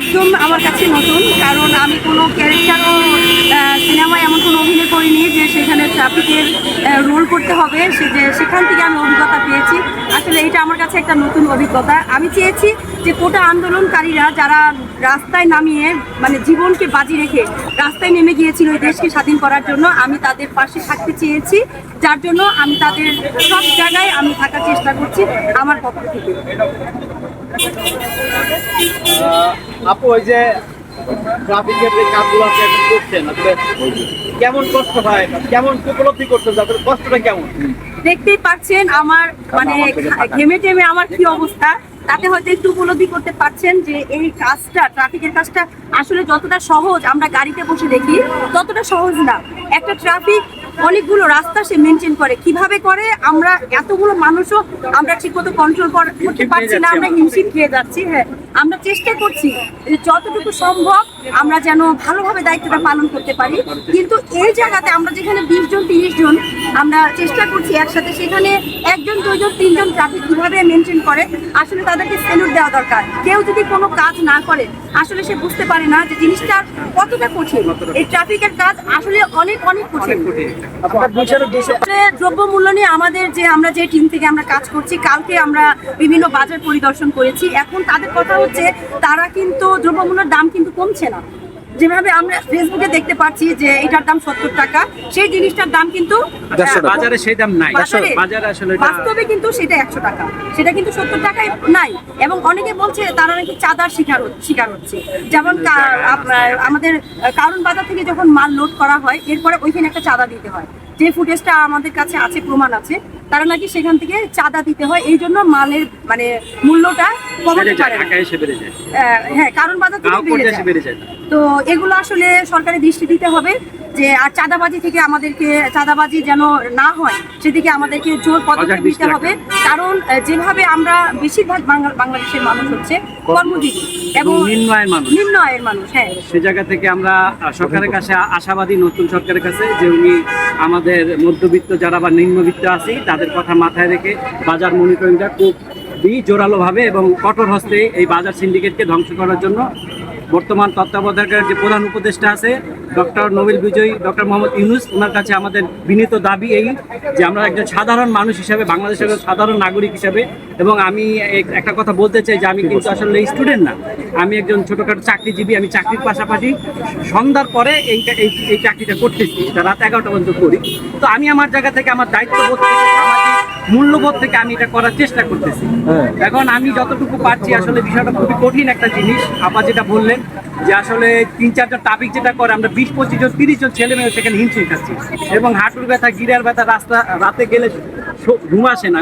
একদম আমার কাছে নতুন, কারণ আমি কোনো ক্যারেক্টারও সিনেমায় এমন কোনো অভিনয় করিনি যে সেখানে ট্রাফিকের রোল করতে হবে, সে যে সেখান থেকে আমি অভিজ্ঞতা পেয়েছি। আসলে এটা আমার কাছে একটা নতুন অভিজ্ঞতা। আমি চেয়েছি যে কোটা আন্দোলনকারীরা যারা রাস্তায় নামিয়ে মানে জীবনকে বাজি রেখে রাস্তায় নেমে গিয়েছিল এই দেশকে স্বাধীন করার জন্য, আমি তাদের পাশে থাকতে চেয়েছি। যার জন্য আমি তাদের সব জায়গায় আমি থাকার চেষ্টা করছি আমার পক্ষ থেকে। আপু, ওই যে ট্রাফিকের যে কাজগুলো আপনি এখন করছেন কেমন কষ্ট হয় কেমন উপলব্ধি করছেন? কষ্টটা কেমন? দেখতেই পাচ্ছেন আমার মানে ঘেমে টেমে আমার কি অবস্থা? তাতে হয়তো একটু উপলব্ধি করতে পারছেন যে এই কাজটা ট্রাফিকের কাজটা আসলে যতটা সহজ আমরা গাড়িতে বসে দেখি, ততটা সহজ না। একটা ট্রাফিক অনেকগুলো রাস্তা সে মেনটেন করে। কীভাবে করে? আমরা এতগুলো মানুষও আমরা ঠিকমতো কন্ট্রোল করতে পারছি না আমরা। হিমশিম খেয়ে যাচ্ছি হ্যাঁ। আমরা চেষ্টা করছি যে যতটুকু সম্ভব আমরা যেন ভালোভাবে দায়িত্বটা পালন করতে পারি। কিন্তু এই জায়গাতে আমরা যেখানে বিশ জন তিরিশ জন আমরা চেষ্টা করছি একসাথে সেখানে একজন দুইজন তিনজন ট্রাফিক কীভাবে মেনটেন করে আসলে তাদেরকে সেলুট দেওয়া দরকার। কেউ যদি কোনো কাজ না করে আসলে সে বুঝতে পারে না যে জিনিসটা কতটা কঠিন। এই ট্রাফিকের কাজ আসলে অনেক অনেক কঠিন। দ্রব্য মূল্য নিয়ে আমাদের যে আমরা যে টিম থেকে আমরা কাজ করছি কালকে আমরা বিভিন্ন বাজার পরিদর্শন করেছি। এখন তাদের কথা হচ্ছে তারা কিন্তু দ্রব্যমূল্যের দাম কিন্তু কমছে না। যেভাবে আমরা ফেসবুকে দেখতে পাচ্ছি যে এটার দাম সত্তর টাকা সেই জিনিসটার দাম কিন্তু বাজারে সেই দাম নাই। বাজারে বাজারে আসলে বাস্তবে কিন্তু সেটা একশো টাকা। সেটা কিন্তু সত্তর টাকায় নাই। এবং অনেকে বলছে তারা নাকি চাঁদার শিকার শিকার হচ্ছে। যেমন আমাদের কারণ বাজার থেকে যখন মাল লোড করা হয় এরপরে ওইখানে একটা চাঁদা দিতে হয়। যে ফুটেজটা আমাদের কাছে আছে প্রমাণ আছে তারা নাকি সেখান থেকে চাঁদা দিতে হয় এই জন্য মালের মানে মূল্যটা কমাতে পারে হ্যাঁ কারণ বাজার থেকে বেড়ে যায়। তো এগুলো আসলে সরকারের দৃষ্টি দিতে হবে। যে আর চাঁদাবাজি থেকে আমাদেরকে চাঁদাবাজি যেন না হয় সেদিকে আমাদেরকে জোর পদক্ষেপ সজাগ নিতে হবে। কারণ যেভাবে আমরা বেশিরভাগ বাংলা- বাংলাদেশের মানুষ হচ্ছে কর্মজীবী এবং এবং নিম্ন আয়ের মানুষ। নিম্ন আয়ের মানুষ হ্যাঁ। সে জায়গা থেকে আমরা সরকারের কাছে আশাবাদী নতুন সরকারের কাছে যে উনি আমাদের মধ্যবিত্ত যারা বা নিম্নবিত্ত আছি তাদের কথা মাথায় রেখে বাজার মনিটরিংটা খুব জোরালোভাবে এবং কঠোর হস্তে এই বাজার সিন্ডিকেটকে ধ্বংস করার জন্য বর্তমান তত্ত্বাবধায়কের যে প্রধান উপদেষ্টা আছে, ডক্টর নোবেল বিজয়ী ডক্টর মোহাম্মদ ইউনুস, ওনার কাছে আমাদের বিনীত দাবি এই যে আমরা একজন সাধারণ মানুষ হিসাবে, বাংলাদেশের সাধারণ নাগরিক হিসাবে, এবং আমি এক- একটা কথা বলতে চাই যে আমি কিন্তু আসলে স্টুডেন্ট না। আমি একজন ছোটোখাটো চাকরিজীবী, আমি চাকরির পাশাপাশি সন্ধ্যার পরে এই এই চাকরিটা করতেছি। রাত এগারোটা পর্যন্ত করি। তো আমি আমার জায়গা থেকে আমার দায়িত্ববোধ থেকে মূল্যবোধ থেকে আমি এটা করার চেষ্টা করতেছি। এখন আমি যতটুকু পারছি আসলে বিষয়টা খুবই কঠিন একটা জিনিস। আপা যেটা বললেন যে আসলে তিন চারটা ট্রাফিক যেটা করে আমরা বিশ পঁচিশ জন তিরিশ জন ছেলে মেয়ে সেখানে হিমশিম খাচ্ছি। এবং হাঁটুর ব্যথা গিরার ব্যথা রাস্তা রাতে গেলে ঘুম আসে না।